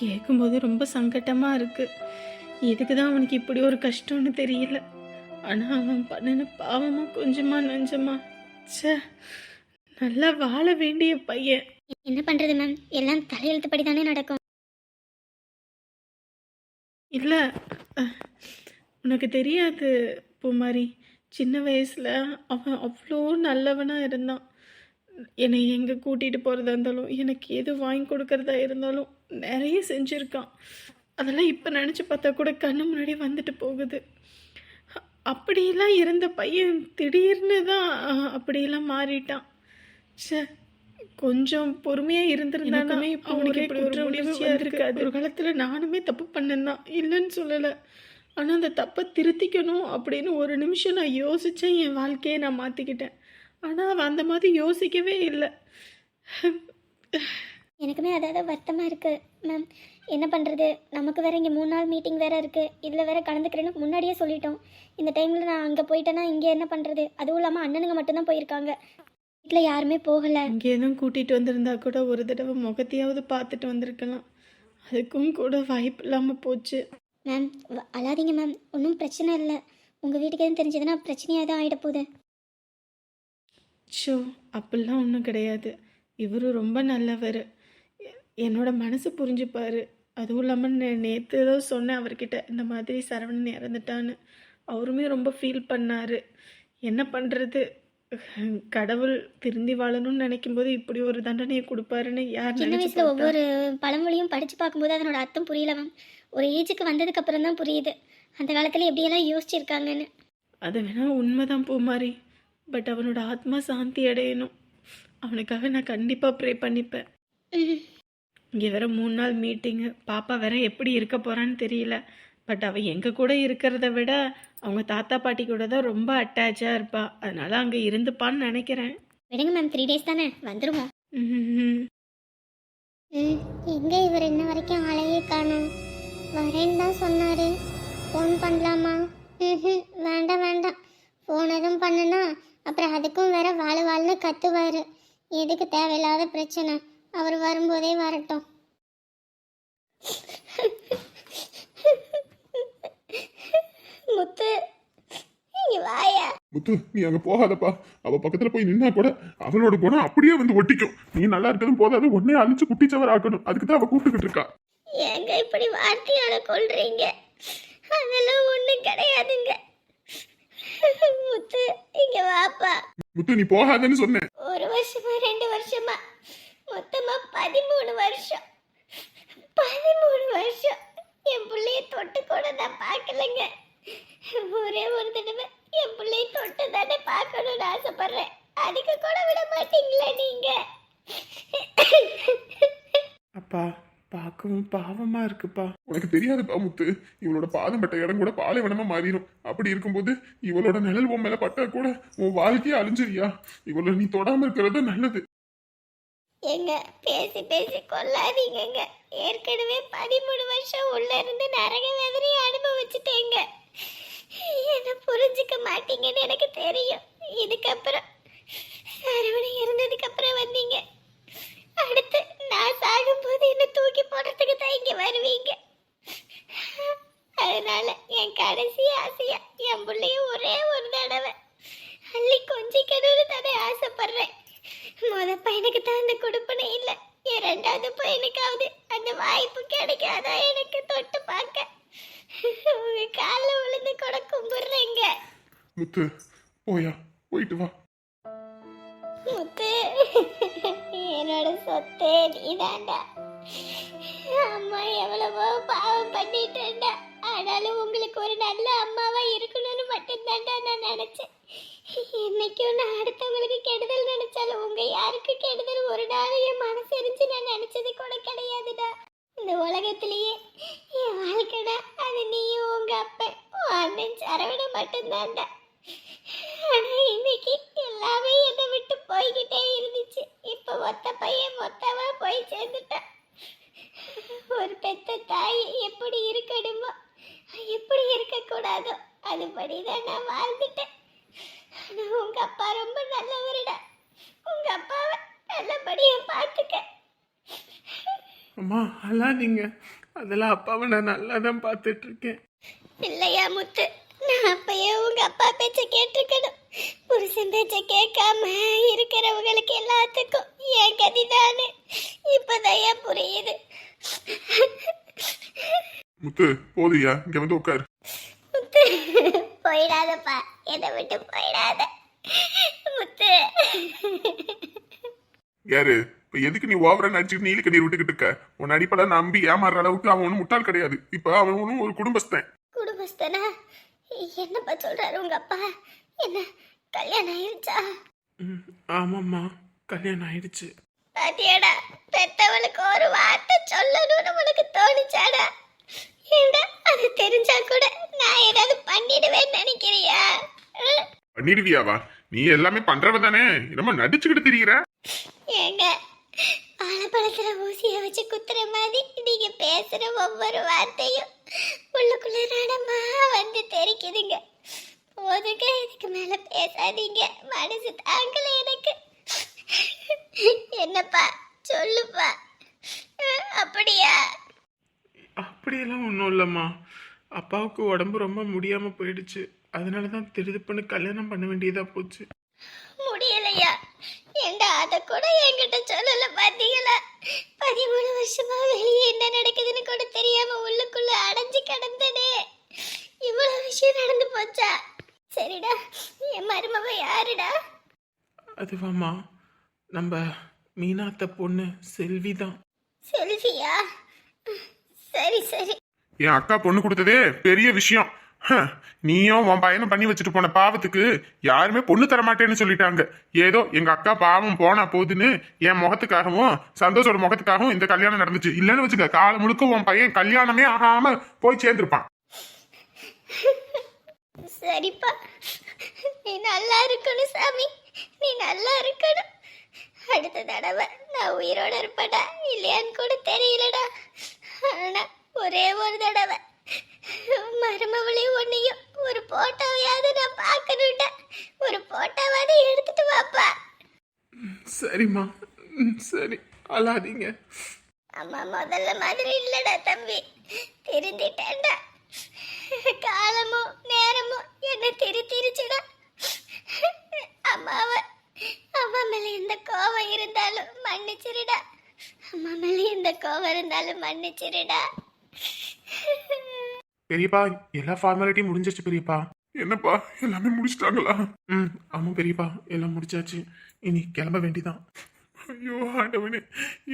கேட்கும்போது ரொம்ப சங்கட்டமாக இருக்குது எதுக்கு தான் அவனுக்கு இப்படி ஒரு கஷ்டம்னு தெரியல. ஆனால் அவன் பண்ணின பாவமாக கொஞ்சமா நஞ்சமா. ச்சே நல்லா வாழ வேண்டிய பையன். என்ன பண்றது மேம் எல்லாம் தலையெழுத்துப்படி தானே நடக்கும். இல்லை உனக்கு தெரியாது பூமாரி. சின்ன வயசில் அவன் அவ்வளோ நல்லவனாக இருந்தான். என்னை எங்கே கூட்டிகிட்டு போகிறதா இருந்தாலும் எனக்கு எது வாங்கி கொடுக்கறதா இருந்தாலும் நிறைய செஞ்சுருக்கான். அதெல்லாம் இப்போ நினச்சி பார்த்தா கூட கண்ணு முன்னாடி வந்துட்டு போகுது. அப்படியெல்லாம் இருந்த பையன் திடீர்னு தான் அப்படியெல்லாம் மாறிட்டான். ச்சே கொஞ்சம் பொறுமையா இருந்திருந்தாலுமே இப்போ உனக்கு இப்படி ஒரு முடிவு வந்திருக்காது. ஒரு காலத்துல நானுமே தப்பு பண்ணேன் தான். இல்லைன்னு சொல்லலை. ஆனால் அந்த தப்பை திருத்திக்கணும் அப்படின்னு ஒரு நிமிஷம் நான் யோசித்தேன் என் வாழ்க்கையை நான் மாற்றிக்கிட்டேன் ஆனால் அவன் அந்த மாதிரி யோசிக்கவே இல்லை. எனக்குமே அதாவது வருத்தமாக இருக்குது மேம் என்ன பண்ணுறது நமக்கு வேற இங்கே மூணு நாள் மீட்டிங் வேற இருக்குது இதில் வேற கலந்துக்கிறேன்னு முன்னாடியே சொல்லிட்டோம். இந்த டைமில் நான் அங்கே போயிட்டேன்னா இங்கே என்ன பண்ணுறது அதுவும் இல்லாமல் அண்ணனுங்க மட்டும்தான் போயிருக்காங்க. வீட்டில் யாருமே போகலை. இங்கே எதுவும் கூட்டிகிட்டு வந்திருந்தா கூட ஒரு தடவை முகத்தையாவது பார்த்துட்டு வந்திருக்கலாம். அதுக்கும் கூட வாய்ப்பு இல்லாமல் போச்சு. மேம் அழாதீங்க மேம். ஒன்றும் பிரச்சனை இல்லை. உங்கள் வீட்டுக்கு எதுவும் தெரிஞ்சதுன்னா பிரச்சனையாக தான் ஆகிட போகுது. ஷோ அப்படிலாம் ஒன்றும் கிடையாது. இவரு ரொம்ப நல்லவர். என்னோட மனசு புரிஞ்சுப்பார். அதுவும் இல்லாமல் நேற்று ஏதோ சொன்னேன் அவர்கிட்ட இந்த மாதிரி சரவணன் இறந்துட்டான்னு. அவருமே ரொம்ப ஃபீல் பண்ணார். என்ன பண்ணுறது கடவுள் திருந்தி வாழணும்னு நினைக்கும் போது இப்படி ஒரு தண்டனையை கொடுப்பாருன்னு யார் சின்ன வயசில்? ஒவ்வொரு பழமொழியும் படித்து பார்க்கும்போது அதனோட அர்த்தம் புரியல மேம் ஒரு ஏஜுக்கு வந்ததுக்கு அப்புறம் தான் புரியுது. அந்த காலத்தில் எப்படியெல்லாம் யோசிச்சிருக்காங்கன்னு. அது வேணா உண்மைதான் பூமாரி. பட் அவனோட ஆத்மா சாந்தி அடையணும். அவனுக்காக நான் கண்டிப்பாக ப்ரே பண்ணிப்பேன். இங்கே வேற மூணு நாள் மீட்டிங்கு பாப்பா வேற எப்படி இருக்க போறான்னு தெரியல. பட் அவ எங்க கூட இருக்கிறத விட அவங்க தாத்தா பாட்டி கூட தான் ரொம்ப அட்டாச்சாக இருப்பா. அதனால அங்கே இருந்துப்பான்னு நினைக்கிறேன். விடுங்க மேம் த்ரீ டேஸ் தானே? வந்துருவோம். ம்ஹும். ம் எங்கே இவர் இன்ன வரைக்கும் ஆளையே காணும். வரேன்னு தான் சொன்னார். ஃபோன் பண்ணலாமா? வேண்டாம் வேண்டாம். ஃபோன் எதுவும் பண்ணுனா அப்புறம் அதுக்கும் வேற வாழ வாழ்னு கத்துவார். எதுக்கு தேவையில்லாத பிரச்சனை. அவர் வரும்போதே வரட்டும். முத்து இங்க வாயா. முத்து நீ அங்க போகாதப்பா. அவ பக்கத்துல போய் நின்னா கூட அவளோட குணம் அப்படியே வந்து ஒட்டிக்கும். நீ நல்லா இருக்கதும் போதாது உடனே அழிச்சு குட்டிச்சவர் ஆக்கணும் அதுக்கு தான் அவ கூப்பிட்டுக்கிட்டு இருக்கா. ஏங்க இப்படி வார்த்தையால கொள்றீங்க அதெல்லாம் ஒண்ணும் கிடையாதுங்க. முத்து இங்க வாப்பா. முத்து நீ போகாதன்னு சொன்னேன். ஒரு வருஷமா ரெண்டு வருஷமா? மொத்தமா பதிமூணு வருஷம். பதிமூணு வருஷம். என் பிள்ளைய தொட்டு கூட நான் பார்க்கலங்க. ஒரே ஒரு தடவை என் பிள்ளைய தொட்டு தானே பார்க்கணும்னு ஆசைப்படுறேன். அதுக்கு கூட விட மாட்டீங்களா நீங்க? அப்பா பார்க்கவும் பாவமா இருக்குப்பா. உனக்கு தெரியாதுப்பா முத்து. இவளோட பாதம் பட்ட இடம் கூட பாலைவனமா மாறிடும் அப்படி இருக்கும்போது இவளோட நிழல் உன் மேல பட்டா கூட உன் வாழ்க்கையே அழிஞ்சிரியா? இவளை நீ தொடாம இருக்கிறது நல்லது. ஏங்க பேசி பேசி கொல்லாதீங்கங்க ஏற்கனவே பதிமூணு வருஷம் உள்ள இருந்து நரக வேதனையை அனுபவிச்சுட்டேங்க. என்ன புரிஞ்சுக்க மாட்டீங்கன்னு எனக்கு தெரியும். இதுக்கப்புறம் சரவணை இருந்ததுக்கு அப்புறம் வந்தீங்க. அடுத்து நான் சாகும்போது என்ன தூக்கி போடுறதுக்கு தான் இங்க வருவீங்க. அதனால என் கடைசி ஆசையா என் பிள்ளையும் ஒரே ஒரு தடவை. அள்ளி கொஞ்சிக்கணும்னு தானே ஆசைப்படுறேன். முத பையனுக்கு தான் அந்த கொடுப்பனை இல்லை. என் ரெண்டாவது பையனுக்காவது அந்த வாய்ப்பு கிடைக்காதா எனக்கு தொட்டு பார்க்க. உங்க காலில் விழுந்து கூட கும்பிடுறேங்க. முத்து போயா போயிட்டு வா. முத்து என்னோட சொத்தே நீதாண்டா. அம்மா எவ்வளவோ பாவம் பண்ணிட்டேன்டா. ஆனாலும் உங்களுக்கு ஒரு நல்ல அம்மாவா இருக்கணும்னு மட்டும்தான்டா நான் நினைச்சேன். என்னைக்கும் நான் அடுத்தவங்களுக்கு கெடுதல் நினைச்சாலும் உங்க யாருக்கு கெடுதல்? ஒரு நாள் என் மனசு எரிஞ்சு நான் நினைச்சது கூட கிடையாதுடா. இந்த உலகத்திலேயே என் வாழ்க்கைடா அது நீயும் உங்க அப்பன். அண்ணன் சரவண மட்டும்தான்டா. ஆனா இன்னைக்கு எல்லாமே என்னை விட்டு போய்கிட்டே இருந்துச்சு இப்ப ஒத்த பையன் மொத்தமா போய் சேர்ந்துட்டான் ஒரு பெத்த தாய் எப்படி இருக்கணுமோ எப்படி இருக்கக்கூடாதோ அதுபடிதான் நான் வாழ்ந்துட்டேன் ஆனா உங்க அப்பா ரொம்ப நல்லவருடா உங்க அப்பாவை நல்லபடியா பார்த்துக்க அம்மா அழாதீங்க அதெல்லாம் அப்பாவை நான் நல்லா தான் பார்த்துட்டு இருக்கேன் இல்லையா முத்து? நான் அப்பயே உங்க அப்பா பேச்ச கேட்டிருக்கணும். புருஷன் பேச்ச கேட்காம இருக்கிறவங்களுக்கு எல்லாத்துக்கும் என் கதிதானே. இப்பதையா புரியுது? முத்து போதுயா இங்க வந்து உட்காரு. முத்து போயிடாதப்பா. என்னை விட்டு போயிடாத. முத்து. யாரு? இப்ப எதுக்கு நீ ஓவரா நடிச்சுட்டு நீலி கண்ணீர் விட்டுக்கிட்டு இருக்க? உன் அடிப்படை நம்பி ஏமாறுற அளவுக்கு அவன் ஒன்றும் முட்டாள் கிடையாது. இப்ப அவன் ஒன்றும் ஒரு குடும்பஸ்தன். குடும்பஸ்தனா? என்னப்பா சொல்றாரு உங்க அப்பா? என்ன கல்யாணம் ஆயிருச்சா? ம், ஆமாம்மா கல்யாணம் ஆயிடுச்சு பாத்தியாடா பெத்தவளுக்கு ஒரு வார்த்தை சொல்லணும்னு உனக்கு தோணுச்சாடா? ஏண்டா அது தெரிஞ்சா கூட நான் ஏதாவது பண்ணிடுவேன்னு நினைக்கிறியா? பண்ணிடுவியாவா? நீ எல்லாமே பண்றவ தானே என்னமோ நடிச்சுக்கிட்டு திரியிற? ஏங்க வாழைப்பழத்துல ஊசிய வச்சு குத்துற மாதிரி நீங்க பேசுற ஒவ்வொரு வார்த்தையும் உள்ளுக்குள்ள ரணமா வந்து தெரிக்குதுங்க. போதுங்க இதுக்கு மேல பேசாதீங்க. மனசு தாங்கல எனக்கு. என்னப்பா சொல்லுப்பா. அப்படியா? அப்படியெல்லாம் ஒன்றும் இல்லைம்மா. அப்பாவுக்கு உடம்பு ரொம்ப முடியாமல் போயிடுச்சு. அதனால தான் திருதுப்புன்னு கல்யாணம் பண்ண வேண்டியதாக போச்சு. அத கூட என்கிட்ட சொல்லல பாத்தீங்களா? பதிமூணு வருஷமா வெளியே என்ன நடக்குதுன்னு கூட தெரியாம உள்ளுக்குள்ள அடைஞ்சு கிடந்தனே இவ்வளவு விஷயம் நடந்து போச்சா? சரிடா என் மருமக யாருடா? அதுவாம்மா நம்ம மீனாத்த பொண்ணு செல்வி தான் செல்வியா சரி சரி. என் அக்கா பொண்ணு கொடுத்ததே பெரிய விஷயம். நீயும் உன் பையனும் பண்ணி வச்சுட்டு போன பாவத்துக்கு யாருமே பொண்ணு தர மாட்டேன்னு சொல்லிட்டாங்க. ஏதோ எங்க அக்கா பாவம் போனா போதுன்னு என் முகத்துக்காகவும் சந்தோஷோட முகத்துக்காகவும் இந்த கல்யாணம் நடந்துச்சு. இல்லைன்னு வச்சுக்க காலம் முழுக்க உன் பையன் கல்யாணமே ஆகாம போய் சேர்ந்துருப்பான். சரிப்பா. நீ நல்லா இருக்கணும் சாமி. நீ நல்லா இருக்கணும். அடுத்த தடவை நான் உயிரோட இருப்பேடா இல்லையான்னு கூட தெரியலடா. ஆனா ஒரே ஒரு தடவை. மருமவளி ஒன்னையும் ஒரு போட்டோவையாவது நான் பார்க்கணும்டா ஒரு போட்டோவாவது எடுத்துட்டு வாப்பா. சரிம்மா. சரி. அழாதீங்க. அம்மா முதல்ல மாதிரி இல்லடா தம்பி. திருந்திட்டேன்டா. காலமும் நேரமும் என்ன திரி திரிச்சுடா. அம்மாவ அம்மா மேல எந்த கோவம் இருந்தாலும் மன்னிச்சிருடா. அம்மா மேல எந்த கோவம் இருந்தாலும் மன்னிச்சிருடா. பெரியப்பா எல்லா ஃபார்மாலிட்டியும் முடிஞ்சிச்சு பெரியப்பா. என்னப்பா எல்லாமே முடிச்சிட்டாங்களா? ம் ஆமாம் பெரியப்பா எல்லாம் முடிச்சாச்சு. இனி கிளம்ப வேண்டிதான். ஐயோ ஆண்டவனே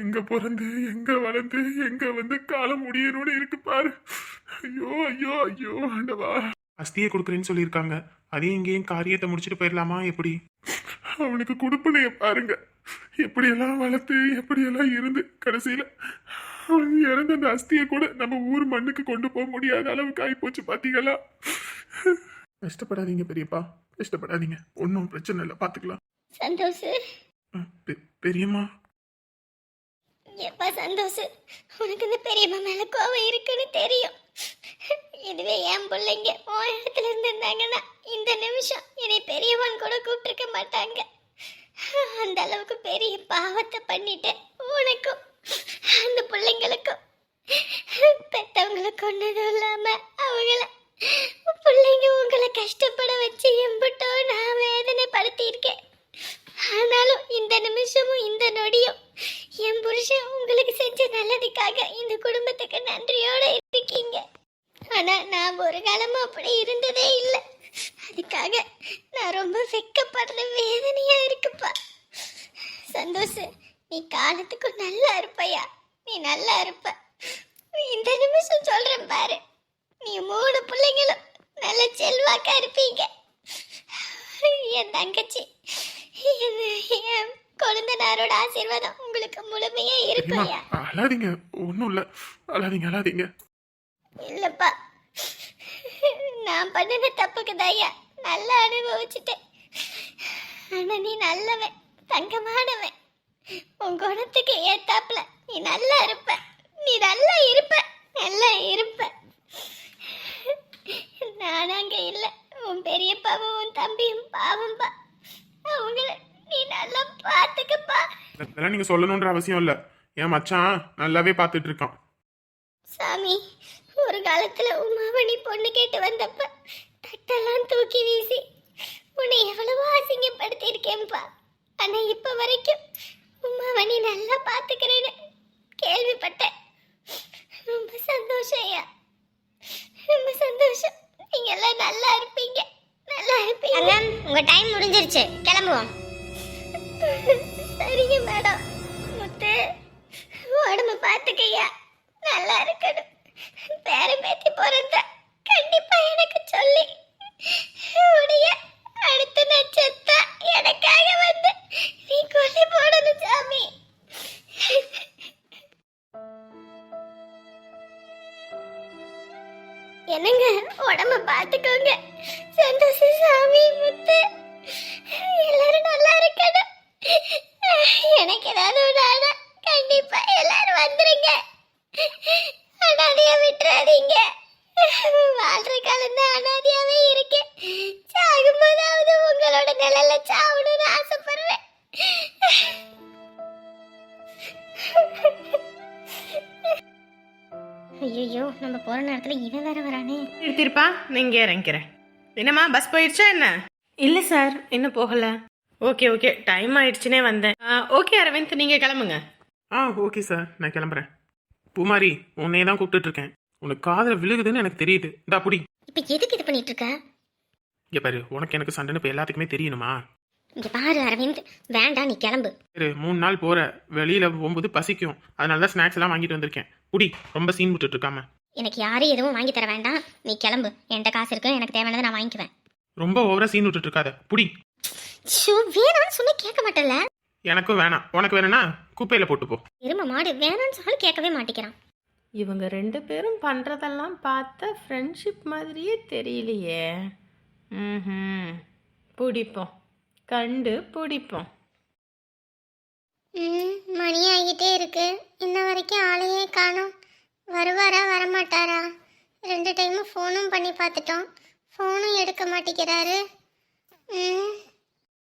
எங்க பிறந்து எங்க வளர்ந்து எங்க வந்து காலம் முடியணும்னு இருக்கு பாரு. ஐயோ ஐயோ ஐயோ ஆண்டவா. அஸ்தியை கொடுக்குறேன்னு சொல்லியிருக்காங்க. அதையும் இங்கேயும் காரியத்தை முடிச்சுட்டு போயிடலாமா எப்படி? அவனுக்கு கொடுப்பனைய பாருங்க. எப்படியெல்லாம் வளர்த்து எப்படியெல்லாம் இருந்து கடைசியில இறந்த அந்த அஸ்தியை கூட நம்ம ஊர் மண்ணுக்கு கொண்டு போக முடியாத அளவுக்கு ஆயிப்போச்சு பாத்தீங்களா? கஷ்டப்படாதீங்க பெரியப்பா. கஷ்டப்படாதீங்க. ஒன்றும் பிரச்சனை இல்லை. பார்த்துக்கலாம் சந்தோஷ். பெரியம்மா. எப்பா சந்தோஷ். உனக்கு இந்த பெரியம்மா மேல கோவம் இருக்குன்னு தெரியும். இதுவே என் பிள்ளைங்க. உன் இடத்துல இருந்திருந்தாங்கன்னா இந்த நிமிஷம் என்னை பெரியவன் கூட கூப்பிட்டுருக்க மாட்டாங்க. அந்த அளவுக்கு பெரிய பாவத்தை பண்ணிட்டேன். உனக்கும். அந்த பிள்ளைங்களுக்கும் பெத்தவங்களுக்கு கொன்னதும் இல்லாம அவங்கள பிள்ளைங்க உங்களை கஷ்டப்பட வச்சு எம்பிட்டோ நான் வேதனைப்படுத்தியிருக்கேன். ஆனாலும் இந்த நிமிஷமும் இந்த நொடியும் என் புருஷன் உங்களுக்கு செஞ்ச நல்லதுக்காக இந்த குடும்பத்துக்கு நன்றியோட இருக்கீங்க. ஆனா நான் ஒரு காலமும் அப்படி இருந்ததே இல்லை. அதுக்காக நான் ரொம்ப வெக்கப்படுற வேதனையா இருக்குப்பா. சந்தோஷம் நீ காலத்துக்கு நல்லா இருப்பையா? நீ நல்லா இருப்ப. இந்த நிமிஷம் சொல்றேன் பாரு. நீ மூணு பிள்ளைங்களும் நல்ல செல்வாக்கா இருப்பீங்க. என் தங்கச்சி என் கொழுந்தனாரோட ஆசீர்வாதம் உங்களுக்கு முழுமையா இருப்பையா அழாதீங்க. ஒன்றும் இல்லை. அழாதீங்க அழாதீங்க. இல்லப்பா. நான் பண்ணின தப்புக்கு தாயா நல்லா அனுபவிச்சுட்டேன். ஆனா நீ நல்லவன் தங்கமானவன். உன் குணத்துக்கு ஏத்தாப்புல. நீ நல்லா இருப்ப. நீ நல்லா இருப்ப. நல்லா இருப்ப. நான் அங்க இல்ல. உன் பெரியப்பாவும் உன் தம்பியும் பாவம்பா அவங்கள நீ நல்லா பாத்துக்கப்பா. இதெல்லாம் நீங்கள் சொல்லணுன்ற அவசியம் இல்லை. என் மச்சான் நல்லாவே பார்த்துட்டு இருக்கான். சாமி ஒரு காலத்துல உமாவணி பொண்ணு கேட்டு வந்தப்ப தட்டெல்லாம் தூக்கி வீசி ஐயோ நம்ம போற நேரத்துல இவன் வேற வரானே. நிறுத்திருப்பா நான் இங்கே இறங்கிறேன். என்னம்மா பஸ் போயிடுச்சா என்ன? இல்லை சார் இன்னும் போகலை. ஓகே ஓகே டைம் ஆயிடுச்சுனே வந்தேன். ஓகே அரவிந்த் நீங்கள் கிளம்புங்க. ஆ ஓகே சார் நான் கிளம்புறேன். பூமாரி உன்னையே தான் கூப்பிட்டுட்டு இருக்கேன் உனக்கு காதில் விழுகுதுன்னு எனக்கு தெரியுது. இந்தா புடி. இப்ப எதுக்கு இது பண்ணிட்டு இருக்க இங்க பாரு உனக்கு எனக்கு சண்டைன்னு இப்போ எல்லாத்துக்குமே தெரியணுமா இங்க பாரு அரவிந்த். வேண்டாம் நீ கிளம்பு. சரி மூணு நாள் போற. வெளியில போகும்போது பசிக்கும். அதனால தான் ஸ்நாக்ஸ் எல்லாம் வாங்கிட்டு வந்திருக்கேன். புடி ரொம்ப சீன் விட்டுட்டு இருக்காம எனக்கு யாரும் எதுவும் வாங்கி தர வேண்டாம். நீ கிளம்பு. என்கிட்ட காசு இருக்கு. எனக்கு தேவையானதை நான் வாங்கிக்குவேன். ரொம்ப ஓவரா சீன் விட்டுட்டு இருக்காத புடி ஷோ வேணாம்னு சொன்னா கேட்க மாட்டேல்ல? எனக்கும் வேணாம். உனக்கு வேணும்னா குப்பையில போட்டு போ எரும மாடு வேணாம்னு சொன்னாலும் கேட்கவே மாட்டேங்கிறான். இவங்க ரெண்டு பேரும் பண்ணுறதெல்லாம் பார்த்தா ஃப்ரெண்ட்ஷிப் மாதிரியே தெரியலையே. ம் பிடிப்போம். கண்டு பிடிப்போம். ம் மணி ஆகிட்டே இருக்கு. இன்ன வரைக்கும் ஆளையே காணும். வருவாரா வரமாட்டாரா? ரெண்டு டைமும் ஃபோனும் பண்ணி பார்த்துட்டோம். ஃபோனும் எடுக்க மாட்டேங்கிறாரு. ம்